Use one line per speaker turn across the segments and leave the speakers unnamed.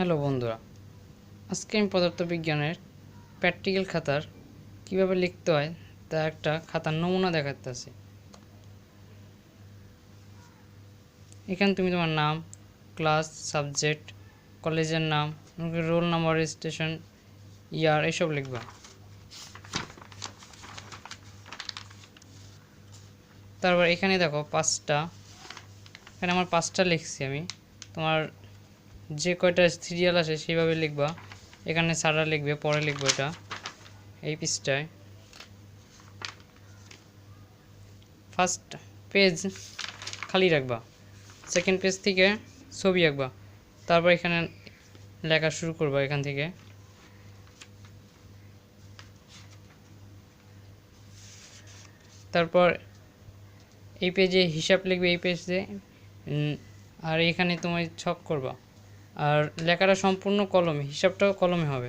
Hello বন্ধুরা, আজকে আমি পদার্থবিজ্ঞানের প্র্যাকটিক্যাল খাতার কীভাবে লিখতে হয় তা একটা খাতার নমুনা দেখাতেছি এখানে তুমি তোমার নাম ক্লাস সাবজেক্ট কলেজের নাম রোল নাম্বার রেজিস্ট্রেশন ইয়ার এসব লিখবা। তারপর এখানে দেখো পাঁচটা, এখানে আমার পাঁচটা লিখছি আমি, তোমার যে কয়টা সিরিয়াল আসে সেইভাবে লিখবা। এখানে সারা লিখবে, পরে লিখব এটা। এই পিসটায় ফার্স্ট পেজ খালি রাখবা। সেকেন্ড পেজ থেকে ছবি আঁকবা। তারপর এখানে লেখা শুরু করবা এখান থেকে। তারপর এই পেজে হিসাব লিখবে, এই পেজে আর এখানে তোমার ছক করবা। আর লেখাটা সম্পূর্ণ কলমে হিসাবটাও কলমে হবে।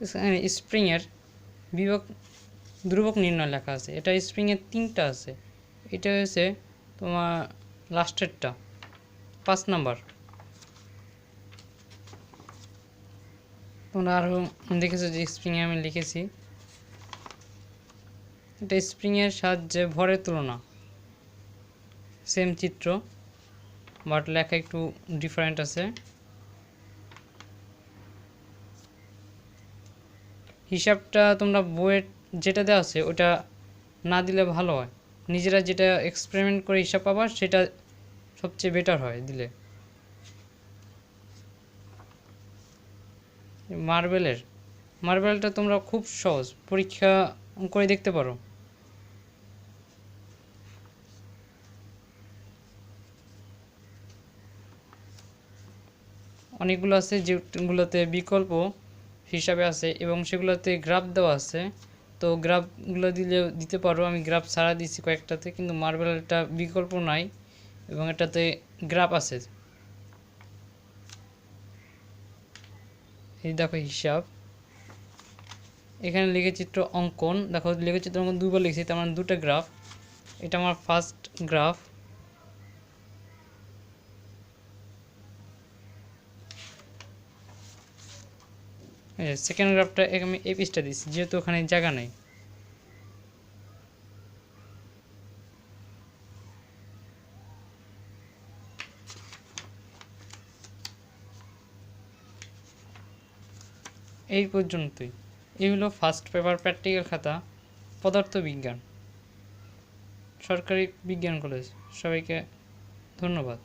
স্প্রিংয়ের বিভক ধ্রুবক নির্ণয় লেখা আছে। এটা স্প্রিংয়ের তিনটা আছে। এটা হয়েছে তোমার লাস্টেরটা। পাঁচ নাম্বার। তোমরা আরও দেখেছ যে স্প্রিংয়ে আমি লিখেছি। এটা স্প্রিংয়ের সাহায্যে ভরের তুলনা। সেম চিত্র বাট লেখা একটু ডিফারেন্ট আছে। হিসাবটা তোমরা বইয়ের যেটা দেওয়া আছে, ওটা না দিলে ভালো হয়। নিজেরা যেটা এক্সপেরিমেন্ট করে হিসাব পাবা, সেটা সবচেয়ে বেটার হয় দিলে। মার্বেলের, মার্বেলটা তোমরা খুব সহজ, পরীক্ষা করে দেখতে পারো। অনেকগুলো আছে যেগুলোতে বিকল্প। হিসাবে আছে এবং সেগুলোতে গ্রাফ দেওয়া আছে। তো গ্রাফগুলো দিলে, দিতে পারো, আমি গ্রাফ ছাড়া দিয়েছি কয়েকটাতে, কিন্তু মার্বেলটা বিকল্প নাই এবং এটাতে গ্রাফ আছে। এই দেখো হিসাব। এখানে লিখেচিত্র অঙ্কন, দেখো লিখেচিত্র অঙ্কন দুবার লিখেছি, তার মানে দুটো গ্রাফ এটা আমার ফার্স্ট গ্রাফ সেকেন্ড গ্রাফটা আমি এই পিসটা দিচ্ছি যেহেতু ওখানে জায়গা নেই। এই পর্যন্তই। এই হলো ফার্স্ট পেপার প্র্যাকটিক্যাল খাতা পদার্থবিজ্ঞান সরকারি বিজ্ঞান কলেজ সবাইকে ধন্যবাদ।